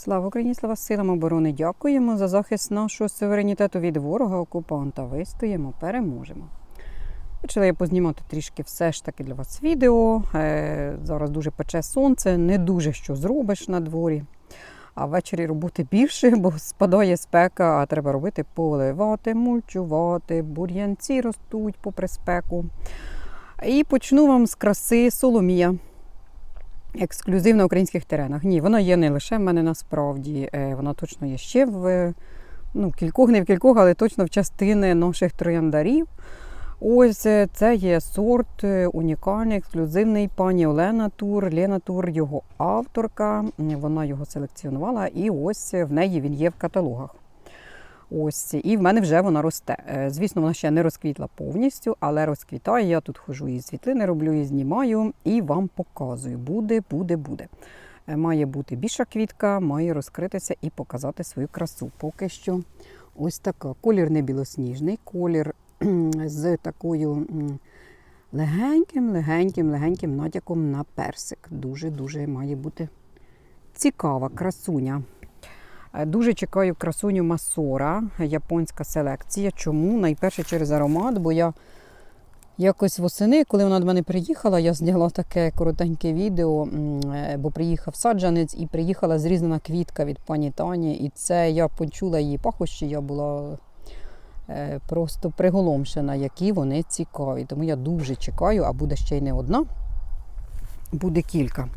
Слава Україні, слава силам оборони! Дякуємо за захист нашого суверенітету від ворога окупанта. Вистоїмо, переможемо. Почала я познімати трішки все ж таки для вас відео. Е, зараз дуже пече сонце, не дуже що зробиш на дворі. А ввечері роботи більше, бо спадає спека, а треба робити поливати, мульчувати, бур'янці ростуть попри спеку. І почну вам з краси Соломія. Ексклюзив на українських теренах. Ні, вона є не лише в мене насправді, е, вона точно є ще в ну, кількох, не в кількох, але точно в частини наших трояндарів. Ось е, це є сорт е, унікальний, ексклюзивний пані Олена Тур, Лена Тур, його авторка. Вона його селекціонувала, і ось в неї він є в каталогах. Ось, і в мене вже вона росте. Е, Звісно, вона ще не розквітла повністю, але розквітає. Я тут хожу і світлини роблю, і знімаю, і вам показую. Буде, буде, буде. Е, Має бути більша квітка, має розкритися і показати свою красу. Поки що ось така. Колір не білосніжний, колір з такою легеньким, легеньким, легеньким натяком на персик. Дуже-дуже має бути цікава красуня. Е, Дуже чекаю красуню Масора, японська селекція. Чому? Найперше через аромат, бо я якось восени, коли вона до мене приїхала, я зняла таке коротеньке відео, е, бо приїхав саджанець і приїхала зрізана квітка від пані Тані. І це я почула її пахощі, я була е, просто приголомшена, які вони цікаві. Тому я дуже чекаю, а буде ще й не одна, буде кілька.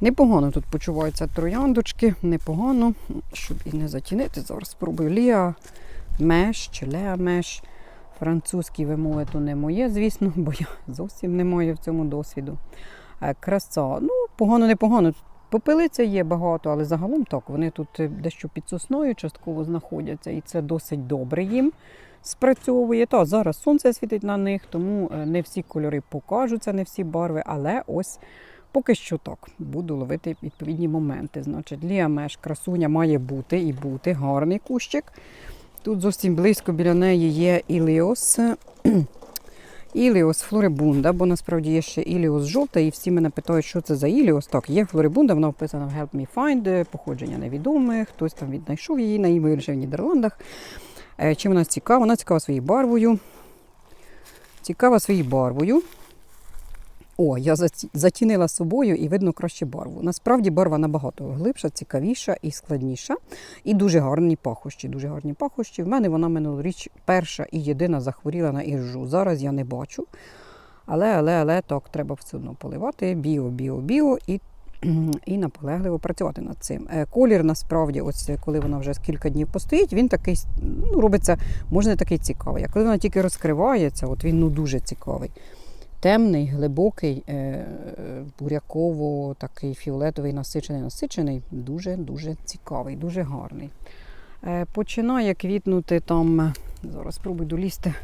Непогано тут почуваються трояндочки, непогано, щоб і не затінити. Зараз спробую Ліа Меш чи Леа Меш. Французький вимови то не моє, звісно, бо я зовсім не маю в цьому досвіду. Е, Краса. Ну, погано, непогано. Тут Попелиця є багато, але загалом так. Вони тут е, дещо під сосною частково знаходяться, і це досить добре їм спрацьовує. Та зараз сонце світить на них, тому е, не всі кольори покажуться, не всі барви, але ось Поки що так, буду ловити відповідні моменти. Значить, ліамеш, красуня має бути і бути гарний кущик. Тут зовсім близько біля неї є Іліос. Іліос флорибунда, бо насправді є ще Іліос жовта, і всі мене питають, що це за Іліос. Так, є флорибунда, вона вписана в Help Me Find, походження невідоме, хтось там віднайшов її, на лише в Нідерландах. Е, Чим вона цікава? Вона цікава своєю барвою. Цікава своєю барвою. О, я затінила собою і видно краще барву. Насправді барва набагато глибша, цікавіша і складніша. І дуже гарні пахощі. Дуже гарні пахощі. В мене вона минулоріч перша і єдина захворіла на іржу. Зараз я не бачу. Але, але, але так, треба все одно поливати. Біо, біо, біо і, і наполегливо працювати над цим. Е, Колір насправді, ось коли вона вже кілька днів постоїть, він такий ну, робиться, може, не такий цікавий. А коли вона тільки розкривається, от він ну, дуже цікавий темний, глибокий, е, буряково, такий фіолетовий, насичений, насичений, дуже-дуже цікавий, дуже гарний. Е, Починає квітнути там, зараз спробую долізти.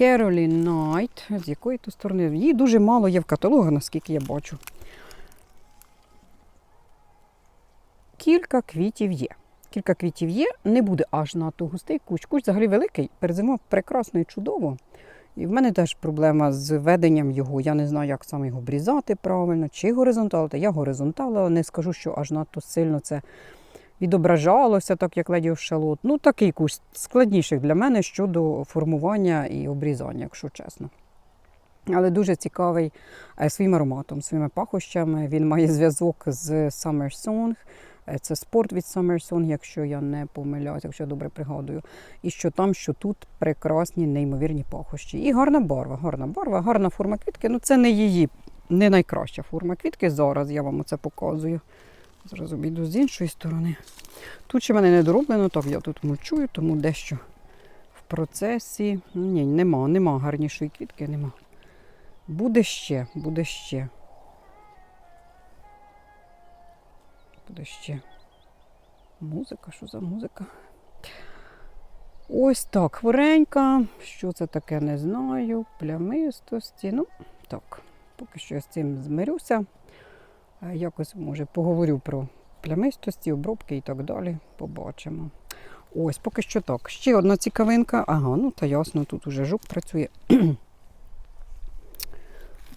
Carolyn Knight. З якої то сторони? Її дуже мало є в каталогах, наскільки я бачу. Кілька квітів є. Кілька квітів є, не буде аж надто густий кущ. Кущ взагалі великий, перезимав прекрасно і чудово. І в мене теж проблема з веденням його. Я не знаю, як саме його обрізати правильно, чи горизонтал. Та я горизонтал, але не скажу, що аж надто сильно це відображалося, так як леді шалот. Ну, такий курс складніший для мене щодо формування і обрізання, якщо чесно. Але дуже цікавий е, своїм ароматом, своїми пахощами. Він має зв'язок з Summer Song. Е, Це спорт від Summer Song, якщо я не помиляюсь, якщо я добре пригадую. І що там, що тут прекрасні, неймовірні пахощі. І гарна барва, гарна барва, гарна форма квітки. Ну це не її, не найкраща форма квітки. Зараз я вам це показую. Зараз обійду з іншої сторони. Тут ще мене не дороблено, так я тут мульчую, тому дещо в процесі. Ні, нема, нема гарнішої квітки, нема. Буде ще, буде ще. Буде ще. Музика, що за музика? Ось так, хворенька. Що це таке, не знаю. Плямистості. Ну, так, поки що я з цим змирюся. Е, Якось, може, поговорю про плямистості, обробки і так далі. Побачимо. Ось, поки що так. Ще одна цікавинка. Ага, ну та ясно, тут уже жук працює.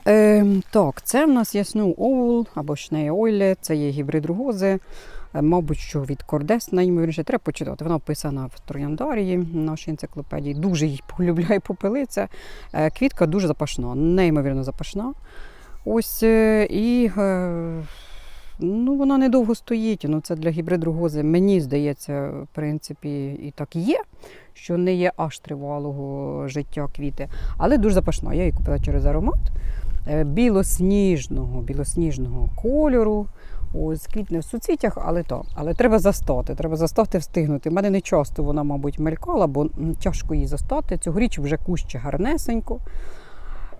Ем, так, це в нас є Snow Owl або Oile, це є гібрид ругози. Е, Мабуть, що від Кордес найімовірніше треба почитати. Вона описана в Трояндарії в нашій енциклопедії. Дуже її полюбляє попелиця. Е, Квітка дуже запашна, неймовірно запашна. Ось е, і е, ну, вона недовго стоїть. Ну, це для гібрид-ругози, мені здається, в принципі, і так є, що не є аж тривалого життя квіти, але дуже запашна. Я її купила через аромат е, білосніжного, білосніжного кольору. Ось квітне в суцвітях, але то. Але треба застати. Треба застати, встигнути. У мене не часто вона, мабуть, мелькала, бо тяжко її застати. Цьогоріч вже кущі гарнесенько.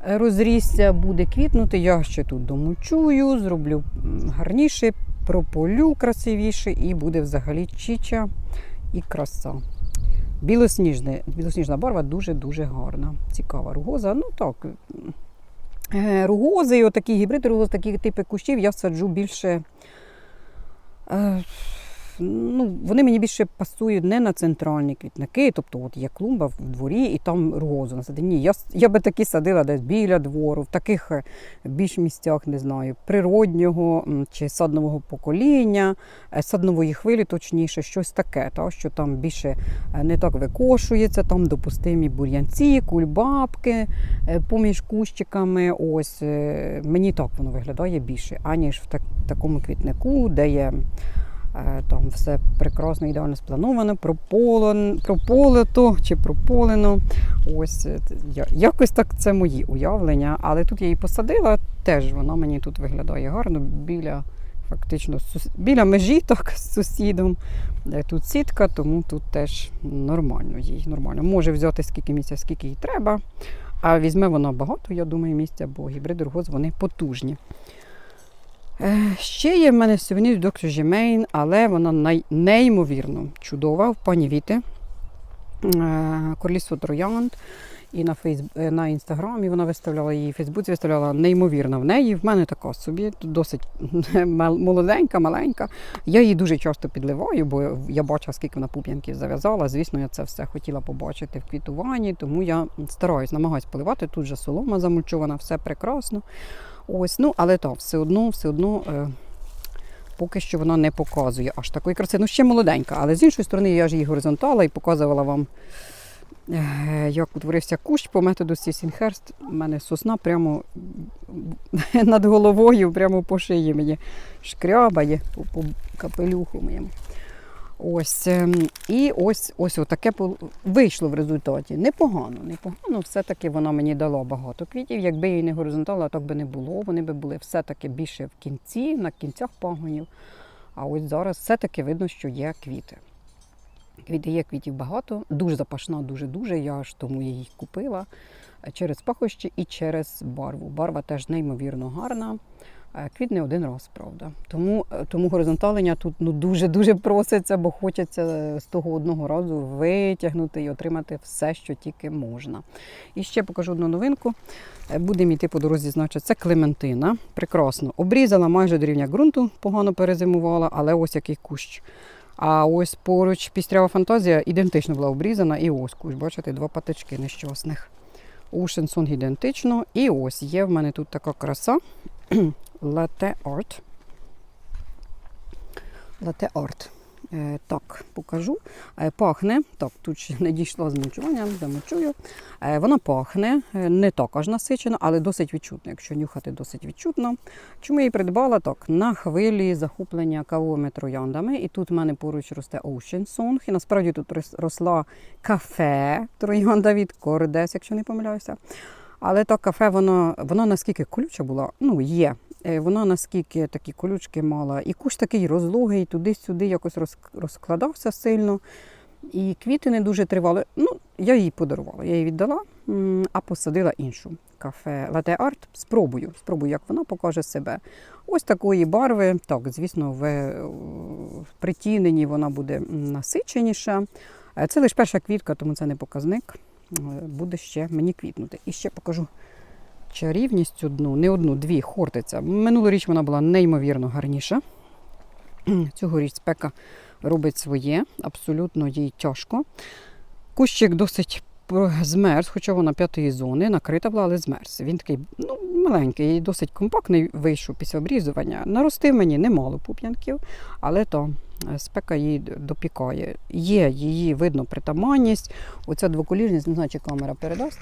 Е, Розрісся, буде квітнути. Я ще тут домучую, зроблю гарніше, прополю красивіше, і буде взагалі чіча і краса. Білосніжне, білосніжна барва дуже-дуже гарна. Цікава ругоза. Ну так. Е, Ругози, і отакі гібриди ругоз, такі типи кущів я саджу більше. Ну, вони мені більше пасують не на центральні квітники, тобто от є клумба в дворі і там ругозу насадити. Ні, я, я би такі садила десь біля двору, в таких е, більш місцях, не знаю, природнього чи саднового покоління, е, саднової хвилі, точніше, щось таке, та, що там більше е, не так викошується, там допустимі бур'янці, кульбабки поміж кущиками. Ось мені так воно виглядає більше, аніж в так, такому квітнику, де є. Е, Там все прекрасно, ідеально сплановано, прополито чи прополено. Ось е, якось так це мої уявлення. Але тут я її посадила, теж вона мені тут виглядає гарно біля. Фактично біля межі так з сусідом. Де тут сітка, тому тут теж нормально їй. Нормально. Може взяти скільки місця, скільки їй треба. А візьме вона багато, я думаю, місця, бо гібриди рогоз вони потужні. Е, Ще є в мене сувенір доктор Жемейн, але вона неймовірно чудова в пані Віти. Е, Королівство Троянд. І на фейс... е, на інстаграмі вона виставляла її, в Фейсбуці виставляла неймовірно в неї. В мене така собі, досить молоденька, маленька. Я її дуже часто підливаю, бо я бачила, скільки вона пуп'янків зав'язала. Звісно, я це все хотіла побачити в квітуванні, тому я стараюсь, намагаюсь поливати. Тут же солома замульчована, все прекрасно. Ось, ну, але так, все одно, все одно. Е... Поки що вона не показує аж такої краси. Ну, ще молоденька, але з іншої сторони, я ж її горизонтала і показувала вам, е, як утворився кущ по методу Сісінхерст. У мене сосна прямо над головою, прямо по шиї мені шкрябає, по, по капелюху моєму. Ось, ем, і ось, ось отаке пол- вийшло в результаті. Непогано, непогано. Все-таки вона мені дала багато квітів. Якби її не горизонтала, так би не було. Вони би були все-таки більше в кінці, на кінцях пагонів. А ось зараз все-таки видно, що є квіти. Квіти є, квітів багато, дуже запашна, дуже-дуже. Я ж тому її купила е, через пахощі і через барву. Барва теж неймовірно гарна. Е, Квітне один раз, правда. Тому, е, тому горизонталення тут ну, дуже-дуже проситься, бо хочеться е, з того одного разу витягнути і отримати все, що тільки можна. І ще покажу одну новинку. Е, Будемо йти по дорозі, значить, це Клементина. Прекрасно. Обрізала майже до рівня ґрунту, погано перезимувала, але ось який кущ. А ось поруч пістрява фантазія ідентично була обрізана. І ось кущ, бачите, два патички нещасних. У ідентично. І ось є в мене тут така краса. Latte Art. Latte Art. Е, так, покажу. Е, пахне. Так, тут ще не дійшла з мульчуванням, замочую. Е, вона пахне, не так аж насичено, але досить відчутно. Якщо нюхати, досить відчутно. Чому я її придбала? Так, на хвилі захоплення кавовими трояндами. І тут в мене поруч росте Ocean Song. І насправді тут росла кафе троянда від Кордес, якщо не помиляюся. Але то кафе, воно, воно наскільки колюча була, ну є. Е, Вона наскільки такі колючки мала, і кущ такий розлогий, туди-сюди якось роз- розкладався сильно. І квіти не дуже тривали. Ну, я її подарувала, я її віддала, а посадила іншу кафе Latte Art. Спробую, спробую, як вона покаже себе. Ось такої барви. Так, звісно, в, притіненні вона буде насиченіша. Е, Це лише перша квітка, тому це не показник. Е, Буде ще мені квітнути. І ще покажу чарівність одну, не одну, дві хортиця. Минулоріч вона була неймовірно гарніша. Цьогоріч спека робить своє, абсолютно їй тяжко. Кущик досить змерз, хоча вона п'ятої зони, накрита була, але змерз. Він такий ну, маленький, досить компактний вийшов після обрізування. Наростив мені немало пуп'янків, але то е, спека її допікає. Є її видно притаманність. Оця двоколірність, не знаю, чи камера передасть.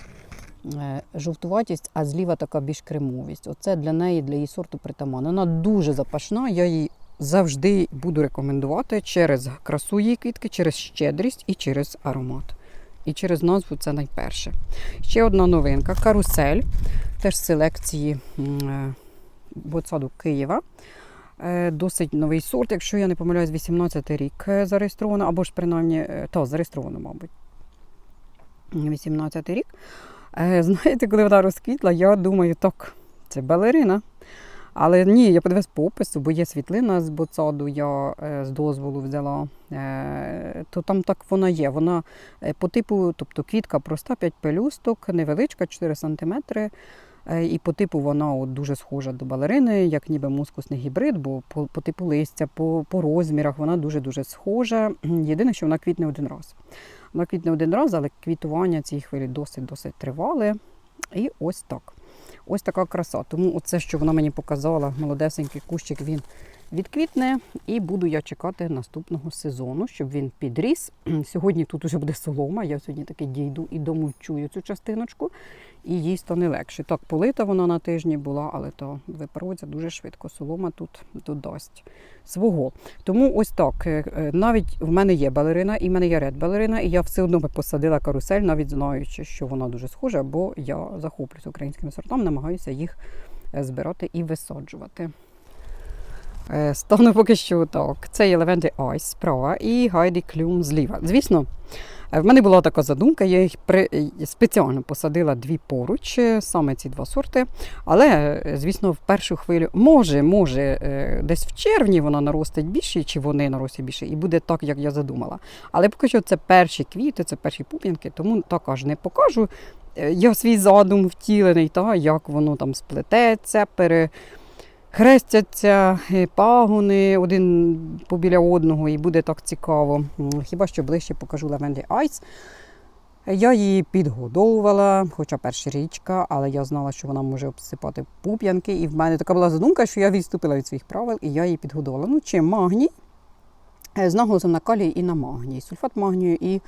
е, Жовтуватість, а зліва така більш кремовість. Оце для неї, для її сорту притаманно. Вона дуже запашна. Я її завжди буду рекомендувати через красу її квітки, через щедрість і через аромат. І через назву це найперше. Ще одна новинка карусель, теж з селекції е, ботсаду Києва. Е, Досить новий сорт, якщо я не помиляюсь, 18 рік е, зареєстровано, або ж принаймні, та, зареєстровано, мабуть. 18 рік. Знаєте, коли вона розквітла, я думаю, так, це балерина. Але ні, я подивилась по опису, бо є світлина з боцаду, я е, з дозволу взяла. Е, то там так вона є. Вона е, по типу, тобто квітка проста, 5 пелюсток, невеличка, 4 см. І по типу вона от дуже схожа до балерини, як ніби мускусний гібрид, бо по, по типу листя, по, по розмірах вона дуже-дуже схожа. Єдине, що вона квітне один раз. Вона квітне один раз, але квітування цієї хвилі досить-досить тривале. І ось так. Ось така краса. Тому оце, що вона мені показала, молодесенький кущик, він відквітне. І буду я чекати наступного сезону, щоб він підріс. Сьогодні тут уже буде солома. Я сьогодні таки дійду і домульчую цю частиночку, і їй стане легше. Так, полита вона на тижні була, але то випарується дуже швидко. Солома тут додасть свого. Тому ось так. е, е, Навіть в мене є балерина, і в мене є ред балерина, і я все одно би посадила карусель, навіть знаючи, що вона дуже схожа, бо я захоплююсь українськими сортами, намагаюся їх е, збирати і висаджувати. Е, Стану поки що так. Це є Левенди Айс справа і Гайді Клюм зліва. Звісно, е, в мене була така задумка, я їх при... спеціально посадила дві поруч, е, саме ці два сорти. Але, звісно, в першу хвилю, може, може, десь в червні вона наростить більше, чи вони наростять більше, і буде так, як я задумала. Але поки що це перші квіти, це перші пуп'янки, тому так аж не покажу. Я свій задум втілений, та, як воно там сплететься, пере... Хрестяться пагони один побіля одного, і буде так цікаво. Хіба що ближче покажу Lavender Ice. Я її підгодовувала, хоча перша річка, але я знала, що вона може обсипати пуп'янки. І в мене така була задумка, що я відступила від своїх правил і я її підгодовувала. Ну, чим магній, е, з наголосом на калій і на магній. Сульфат магнію і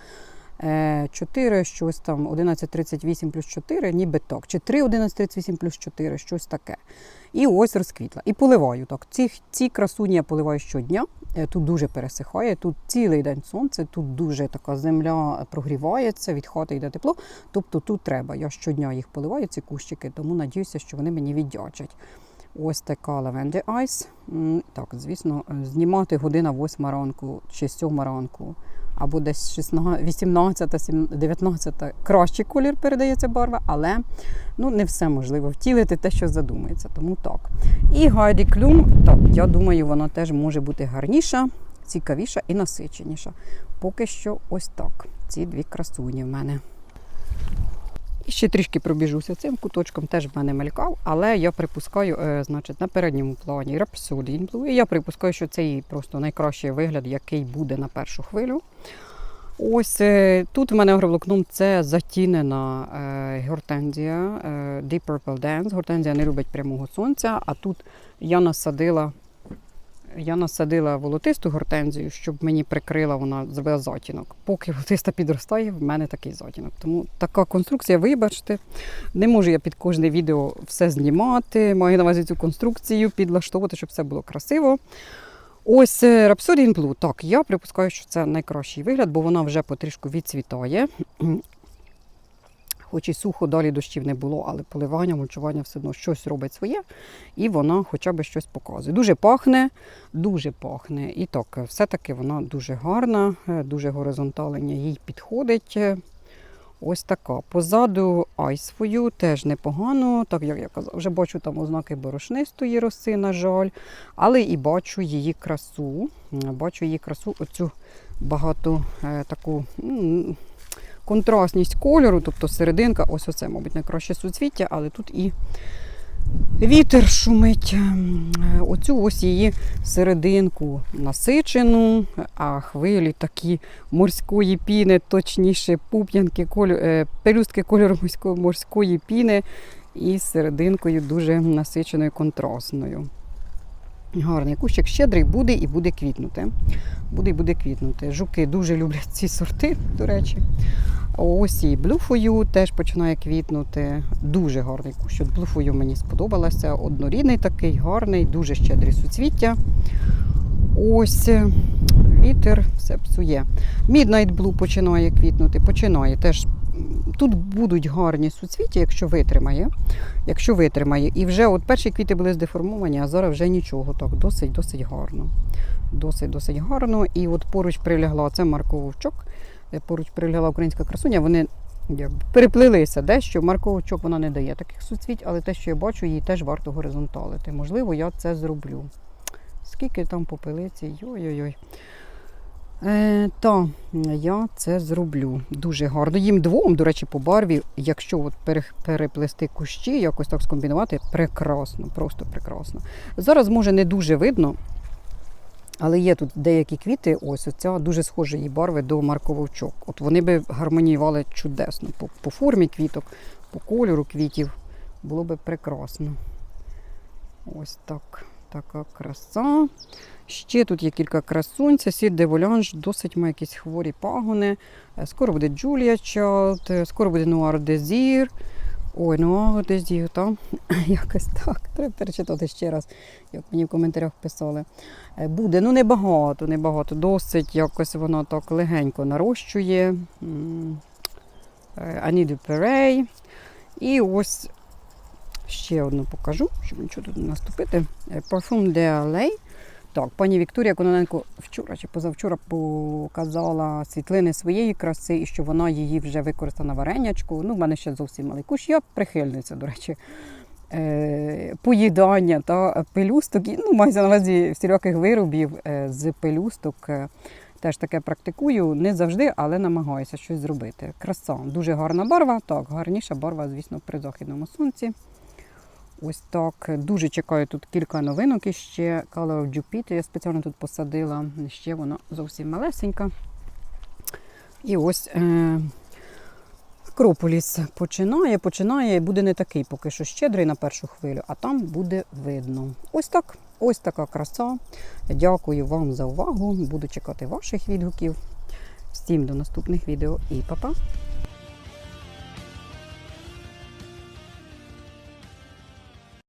4, щось там 1138 плюс 4, ніби так. Чи 3 1138 плюс 4, щось таке. І ось розквітла. І поливаю так. Ці, ці красуні я поливаю щодня. Е, Тут дуже пересихає, тут цілий день сонце, тут дуже така земля прогрівається, від хати йде тепло. Тобто тут треба. Я щодня їх поливаю, ці кущики, тому надіюся, що вони мені віддячать. Ось така Ice. М, Так, звісно, е, знімати година 8 ранку чи 7 ранку, або десь 16, 18, 17, 19. Кращий колір передається барва, але ну, не все можливо втілити те, що задумається. Тому так. І Гайді Клюм, так, я думаю, вона теж може бути гарніша, цікавіша і насиченіша. Поки що ось так. Ці дві красуні в мене. І ще трішки пробіжуся цим куточком, теж в мене мелькав, але я припускаю, е, значить, на передньому плані Rhapsody Blue, і я припускаю, що це її просто найкращий вигляд, який буде на першу хвилю. Ось е, тут в мене агроволокном це затінена е, гортензія Deep Purple Dance. Гортензія не любить прямого сонця, а тут я насадила. Я насадила волотисту гортензію, щоб мені прикрила, вона зробила затінок. Поки волотиста підростає, в мене такий затінок. Тому така конструкція, вибачте, не можу я під кожне відео все знімати. Маю на увазі цю конструкцію підлаштовувати, щоб все було красиво. Ось е, Rhapsody in Blue. Так, я припускаю, що це найкращий вигляд, бо вона вже потрішку відцвітає. Хоч і сухо, далі дощів не було, але поливання, мульчування все одно щось робить своє, і вона хоча б щось показує. Дуже пахне, дуже пахне. І так, все-таки вона дуже гарна, е, дуже горизонталення їй підходить. Е, Ось така. Позаду айсвою теж непогано. Так як я казав, вже бачу там ознаки борошнистої роси, на жаль. Але і бачу її красу. Бачу її красу, оцю багато е, таку. Контрастність кольору, тобто серединка, ось оце, мабуть, найкраще суцвіття, але тут і Вітер шумить. ем, Оцю ось її серединку насичену, а хвилі такі морської піни, точніше пуп'янки, колю- е, пелюстки кольору морської, морської піни і серединкою дуже насиченою контрастною. Гарний кущик щедрий буде і буде квітнути. Буде і буде квітнути. Жуки дуже люблять ці сорти, до речі. Ось і блюфою теж починає квітнути. Дуже гарний кущ. От блюфою мені сподобалося. Однорідний такий, гарний, дуже щедрі суцвіття. Ось е, вітер все псує. Midnight Blue починає квітнути, починає теж. Тут будуть гарні суцвіття, якщо витримає. Якщо витримає. І вже от перші квіти були здеформовані, а зараз вже нічого. Так, досить, досить гарно. Досить, досить гарно. І от поруч прилягла це Марко Вовчок, е, поруч прилягла українська красуня. Вони переплилися дещо. Марко Вовчок вона не дає таких суцвіть, але те, що я бачу, їй теж варто горизонталити. Можливо, я це зроблю. Скільки там попелиці? Йой-йой-йой. Е, та я це зроблю дуже гарно. Їм двом, до речі, по барві, якщо от пере- переплести кущі, якось так скомбінувати, прекрасно, просто прекрасно. Зараз може не дуже видно, але є тут деякі квіти, ось оця дуже схожа її барви до маркововчок. От вони би гармоніювали чудесно по, по формі квіток, по кольору квітів. Було би прекрасно. Ось так. Така краса. Ще тут є кілька красунь. Це Сід де Волянж, досить має якісь хворі пагони. Е, Скоро буде Джулія Чалд, е, скоро буде Нуар Дезір. Ой, Нуар Дезір, там якось так. Треба перечитати ще раз, як мені в коментарях писали. Е, Буде, ну небагато, небагато. Досить якось воно так легенько нарощує. М, е, Ані Дюперей. І ось ще одну покажу, щоб нічого тут не наступити. Е, Parfum de Так, пані Вікторія Кононенко вчора чи позавчора показала світлини своєї краси і що вона її вже використала на варенячку. Ну, в мене ще зовсім малий кущ. Я прихильниця, до речі, е, поїдання та пелюсток. Ну, мається на увазі всіляких виробів е, з пелюсток. Теж таке практикую, не завжди, але намагаюся щось зробити. Краса, дуже гарна барва. Так, гарніша барва, звісно, при західному сонці. Ось так. Дуже чекаю тут кілька новинок іще. Color of Jupiter я спеціально тут посадила. Ще вона зовсім малесенька. І ось е, Акрополіс починає, починає і буде не такий поки що щедрий на першу хвилю, а там буде видно. Ось так. Ось така краса. Дякую вам за увагу. Буду чекати ваших відгуків. Всім до наступних відео і па-па!